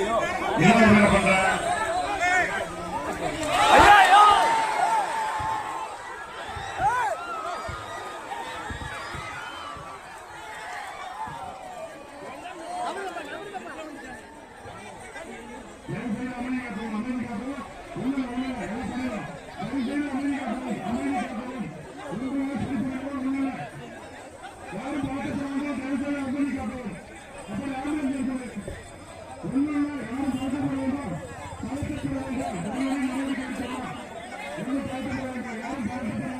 என்ன பண்ற Thank you. I'm not.